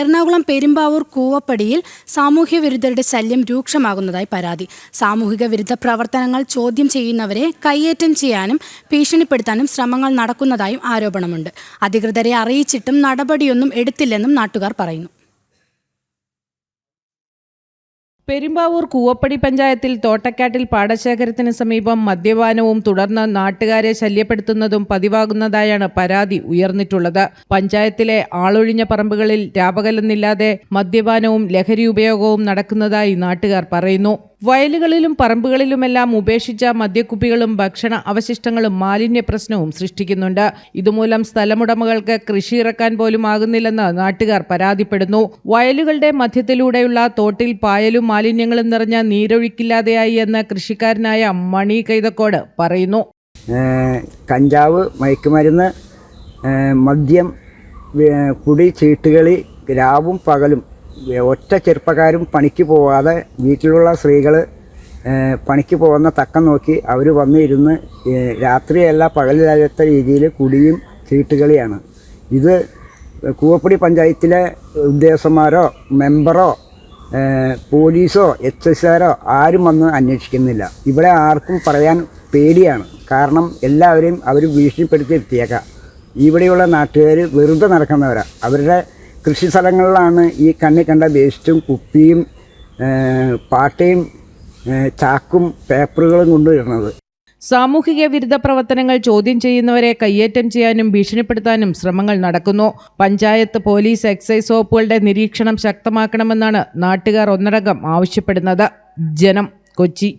എറണാകുളം പെരുമ്പാവൂർ കൂവപ്പടിയിൽ സാമൂഹ്യ വിരുദ്ധരുടെ ശല്യം രൂക്ഷമാകുന്നതായി പരാതി. സാമൂഹിക വിരുദ്ധ പ്രവർത്തനങ്ങൾ ചോദ്യം ചെയ്യുന്നവരെ കയ്യേറ്റം ചെയ്യാനും ഭീഷണിപ്പെടുത്താനും ശ്രമങ്ങൾ നടക്കുന്നതായും ആരോപണമുണ്ട്. അധികൃതരെ അറിയിച്ചിട്ടും നടപടിയൊന്നും എടുത്തില്ലെന്നും നാട്ടുകാർ പറയുന്നു. പെരുമ്പാവൂർ കൂവപ്പടി പഞ്ചായത്തിൽ തോട്ടക്കാട്ടിൽ പാടശേഖരത്തിന് സമീപം മദ്യപാനവും തുടർന്ന് നാട്ടുകാരെ ശല്യപ്പെടുത്തുന്നതും പതിവാകുന്നതായാണ് പരാതി ഉയർന്നിട്ടുള്ളത്. പഞ്ചായത്തിലെ ആളൊഴിഞ്ഞ പറമ്പുകളിൽ രാപകലെന്നില്ലാതെ മദ്യപാനവും ലഹരി ഉപയോഗവും നടക്കുന്നതായി നാട്ടുകാർ പറയുന്നു. വയലുകളിലും പറമ്പുകളിലുമെല്ലാം ഉപേക്ഷിച്ച മദ്യക്കുപ്പികളും ഭക്ഷണ അവശിഷ്ടങ്ങളും മാലിന്യ പ്രശ്നവും സൃഷ്ടിക്കുന്നുണ്ട്. ഇതുമൂലം സ്ഥലമുടമകൾക്ക് കൃഷി ഇറക്കാൻ പോലും ആകുന്നില്ലെന്ന് നാട്ടുകാർ പരാതിപ്പെടുന്നു. വയലുകളുടെ മധ്യത്തിലൂടെയുള്ള തോട്ടിൽ പായലും മാലിന്യങ്ങളും നിറഞ്ഞ നീരൊഴുക്കില്ലാതെയായി എന്ന് കൃഷിക്കാരനായ മണി കൈതക്കോട് പറയുന്നു. കഞ്ചാവ് മയക്കുമരുന്ന് മദ്യം കുടി ചീട്ടുകളി രാവും പകലും ഒറ്റ ചെറുപ്പക്കാരും പണിക്ക് പോവാതെ വീട്ടിലുള്ള സ്ത്രീകൾ പണിക്ക് പോകുന്ന തക്കം നോക്കി അവർ വന്നിരുന്ന് രാത്രിയല്ല പകലില്ലാത്ത രീതിയിൽ കുടിയും ചീട്ടുകളിയാണ് ഇത് കൂവപ്പടി പഞ്ചായത്തിലെ ഉദ്യോഗസ്ഥന്മാരോ മെമ്പറോ പോലീസോ എച്ച് എസ്കാരോ ആരും വന്ന് അന്വേഷിക്കുന്നില്ല. ഇവിടെ ആർക്കും പറയാൻ പേടിയാണ്. കാരണം എല്ലാവരെയും അവർ ഭീഷണിപ്പെടുത്തി എത്തിയേക്കാം. ഇവിടെയുള്ള നാട്ടുകാർ വെറുതെ നടക്കുന്നവരാണ് അവരുടെ കൃഷി സ്ഥലങ്ങളിലാണ് ഈ കണ്ണി കണ്ട വേസ്റ്റും കുപ്പിയും പാട്ടയും ചാക്കും പേപ്പറുകളും കൊണ്ടുവരുന്നത്. സാമൂഹിക വിരുദ്ധ പ്രവർത്തനങ്ങൾ ചോദ്യം ചെയ്യുന്നവരെ കയ്യേറ്റം ചെയ്യാനും ഭീഷണിപ്പെടുത്താനും ശ്രമങ്ങൾ നടക്കുന്നു. പഞ്ചായത്ത് പോലീസ് എക്സൈസ് വകുപ്പുകളുടെ നിരീക്ഷണം ശക്തമാക്കണമെന്നാണ് നാട്ടുകാർ ഒന്നടങ്കം ആവശ്യപ്പെടുന്നത്. ജനം കൊച്ചി.